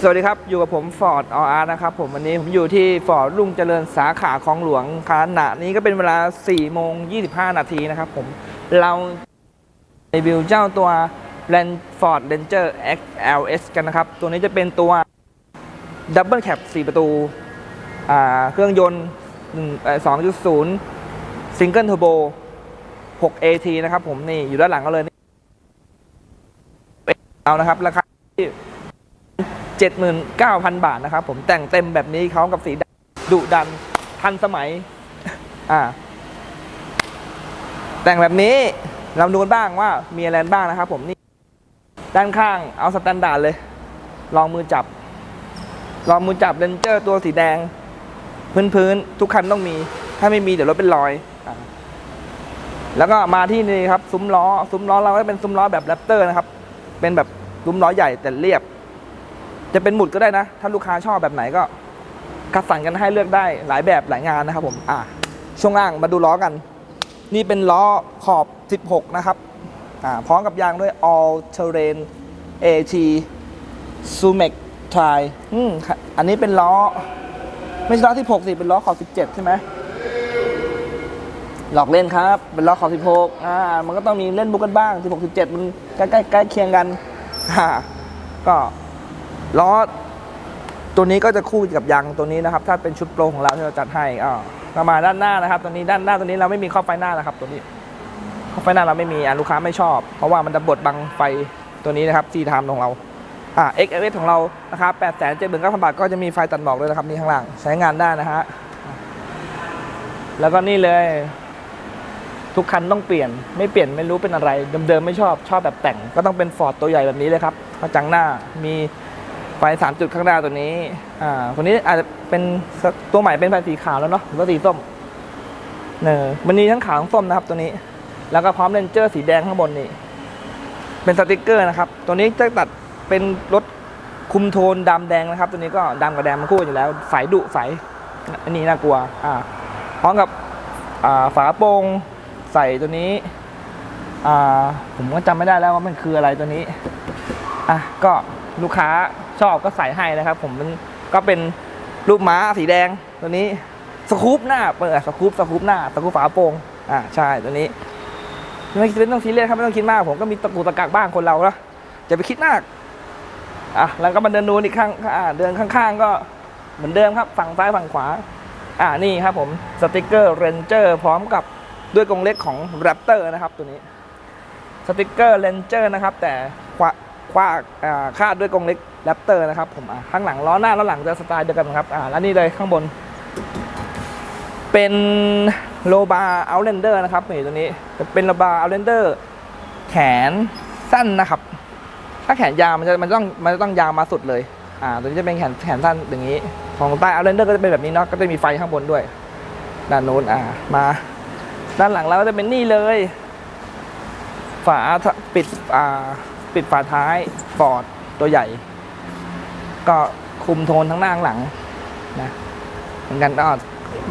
สวัสดีครับ อยู่กับผมฟอร์ดออาร์นะครับผมวันนี้ผมอยู่ที่ฟอร์ดลุงเจริญสาขาคลองหลวงขณะนี้ก็เป็นเวลา 4 โมง 25 นาทีนะครับผมเรารีวิวเจ้าตัว Land Ford Ranger XLS กันนะครับ ตัวนี้จะเป็นตัว Double Cab 4 ประตู เครื่องยนต์ 2.0 Single Turbo 6 AT นะครับผมนี่อยู่ด้านหลังก็เลยเอานะครับ ราคาที่ 79,000 บาทนะครับผมแต่งเต็มแบบนี้เขากับสีดุดันทันสมัยอ่าแต่งแบบนี้เราดูกันบ้างว่ามีอะไรบ้างนะครับผมนี่ด้านข้างเอาสแตนดาร์ดเลย ลองมือจับ ลองมือจับเรนเจอร์ตัวสีแดง พื้นพื้นทุกคันต้องมี ถ้าไม่มีเดี๋ยวรถเป็นรอยอแล้วก็มาที่นี่ครับ ซุ้มล้อ ซุ้มล้อเราก็เป็นซุ้มล้อแบบแรปเตอร์นะครับ เป็นแบบซุ้มล้อใหญ่แต่เรียบ จะเป็นหมุดก็ได้นะ ถ้าลูกค้าชอบแบบไหนก็คัดสรรกันให้เลือกได้หลายแบบหลายงานนะครับผมอะช่วงล่างมาดูล้อกัน นี่เป็นล้อขอบ 16 นะครับอ่าพร้อมกับยางด้วย all terrain AT Sumex Tri อืมค่ะอันนี้เป็นล้อ ไม่ใช่ล้อที่6สิ เป็นล้อขอบ 17 ใช่ไหมหลอกเล่นครับ เป็นล้อขอบ 16 อ่า มันก็ต้องมีเล่นบุกกันบ้าง 16 17 มันใกล้ใกล้เคียงกันอ่าก็ ล้อตัวนี้ก็จะคู่กับยางตัวนี้นะครับ ถ้าเป็นชุดโปรของเราที่เราจัดให้อ่ามาด้านหน้านะครับ ตัวนี้ด้านหน้าตัวนี้เราไม่มีครอไฟหน้านะครับ ตัวนี้ครอไฟหน้าเราไม่มีอะลูกค้าไม่ชอบ เพราะว่ามันจะบดบังไฟตัวนี้นะครับซีทามของเราอ่า XLS ของเรานะครับ8 7 9 0 0 0บาทก็จะมีไฟตัดหมอกด้วยนะครับนี่ข้างล่างใช้งานได้นะฮะแล้วก็นี่เลย ทุกคันต้องเปลี่ยน ไม่เปลี่ยนไม่รู้เป็นอะไร เดิมๆไม่ชอบชอบแบบแต่ง ก็ต้องเป็นฟอร์ดตัวใหญ่แบบนี้เลยครับกระจังหน้ามี ไฟสามจุดข้างหน้าตัวนี้อ่าคนนี้อาจจะเป็นตัวใหม่เป็นไฟสีขาวแล้วเนาะหรือว่าสีส้มเนอมันมีทั้งขาวทั้งส้มนะครับตัวนี้ แล้วก็พร้อมเลนเจอร์สีแดงข้างบนนี่เป็นสติกเกอร์นะครับ ตัวนี้จะตัดเป็นรถคุมโทนดำแดงนะครับ ตัวนี้ก็ดำกับแดงมันคู่กันอยู่แล้วใสดุใสอันนี้น่ากลัวอ่าพร้อมกับฝาโปร่งใส่ตัวนี้อ่าผมก็จำไม่ได้แล้วว่ามันคืออะไรตัวนี้อะก็ ลูกค้าชอบก็ใส่ให้นะครับ ผมมันก็เป็นรูปม้าสีแดงตัวนี้สกู๊ปหน้าเปิดสกู๊ปสกู๊ปหน้าสกู๊ปฝาโปร่งอ่าใช่ตัวนี้ไม่ต้องซีเรียสครับไม่ต้องคิดมาก ผมก็มีตะกูตะกักบ้างคนเราละจะไปคิดมากอะแล้วก็มาเดินดูอีกข้างอ่าเดินข้างๆ ก็เหมือนเดิมครับฝั่งซ้ายฝั่งขวา อ่านี่ครับผมสติกเกอร์เรนเจอร์พร้อมกับด้วยกรงเล็กของ Raptor นะครับตัวนี้สติกเกอร์เลนเจอร์นะครับแต่ คว้าคาดด้วยกรงเล็ก Raptor นะครับผมข้างหลังล้อหน้าล้อหลังจะสไตล์เดียวกันครับแล้วนี่เลยข้างบน เป็นโลบาเอาเลนเดอร์นะครับนี่ตัวนี้จะเป็นโลบาเอาเลนเดอร์แขนสั้นนะครับ ถ้าแขนยาวมันจะมันต้องมันจะต้องยาวมาสุดเลยอ่าตัวนี้จะเป็นแขนแขนสั้นอย่างนี้ ของใต้เอาเลนเดอร์ก็จะเป็นแบบนี้เนาะก็จะมีไฟข้างบนด้วย ด้านโน้นอ่ามา ด้านหลังเราก็จะเป็นนี่เลย ฝาปิดอ่า ปิดฝาท้ายฟอร์ดตัวใหญ่ ก็คุมโทนทั้งหน้าทั้งหลังนะเหมือนกันก็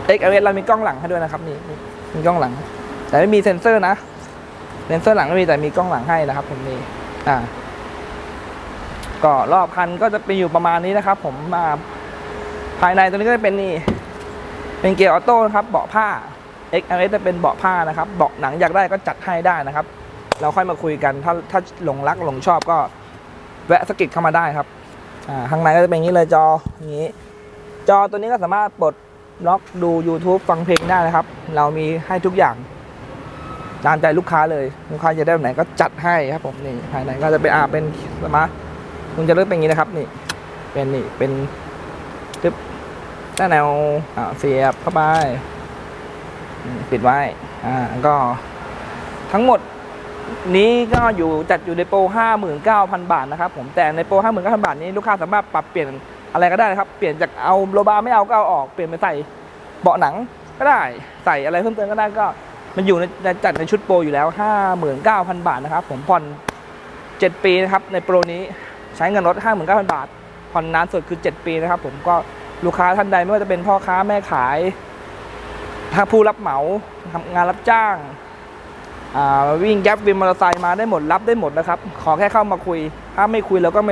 เอ็กเอเรามีกล้องหลังให้ด้วยนะครับนี่มีกล้องหลัง แต่ไม่มีเซ็นเซอร์นะเซ็นเซอร์หลังไม่มีแต่มีกล้องหลังให้นะครับผมนี่อ่าก็รอบคันก็จะเป็นอยู่ประมาณนี้นะครับ ผมมาภายในตัวนี้ก็จะเป็นนี่เป็นเกียร์ออโต้ครับเบาะผ้า X R S จะเป็นเบาะผ้านะครับเบาะหนังอยากได้ก็จัดให้ได้นะครับ เราค่อยมาคุยกันถ้าถ้าหลงรักหลงชอบก็แวะสกิดเข้ามาได้ครับอ่าข้างในก็จะเป็นอย่างนี้เลยจออย่างนี้ จอตัวนี้ก็สามารถปลดล็อกดู YouTube ฟังเพลงได้นะครับ เรามีให้ทุกอย่างตามใจลูกค้าเลยลูกค้าจะได้แบบไหนก็จัดให้ครับผมนี่ภายในก็จะเป็นอ่าเป็นสมาร์ทคุณจะเลือกเป็นอย่างนี้นะครับ นี่ เป็นนี่เป็นตึ๊บด้านแนวอ่าเสียบเข้าไปปิดไว้อ่าก็ทั้งหมด นี้ก็อยู่จัดอยู่ในโปร 59,000 บาทนะครับผมแต่ในโปร 59,000 บาทนี้ลูกค้าสามารถปรับเปลี่ยนอะไรก็ได้นะครับ เปลี่ยนจากเอาโลบาไม่เอาก็เอาออกเปลี่ยนไปใส่เบาะหนังก็ได้ใส่อะไรเพิ่มเติมก็ได้ก็ มันอยู่ในจัดในชุดโปรอยู่แล้ว 59,000 บาทนะครับ ผมผ่อน 7 ปีนะครับในโปรนี้ใช้เงินลด59,000 บาทผ่อนนานสุดคือ 7 ปีนะครับ ผมก็ลูกค้าท่านใดไม่ว่าจะเป็นพ่อค้าแม่ขายถ้าผู้รับเหมาทำงานรับจ้าง วิ่งยับวินมอเตอร์ไซค์มาได้หมดรับได้หมดนะครับ ขอแค่เข้ามาคุย ถ้าไม่คุยเราก็ไม่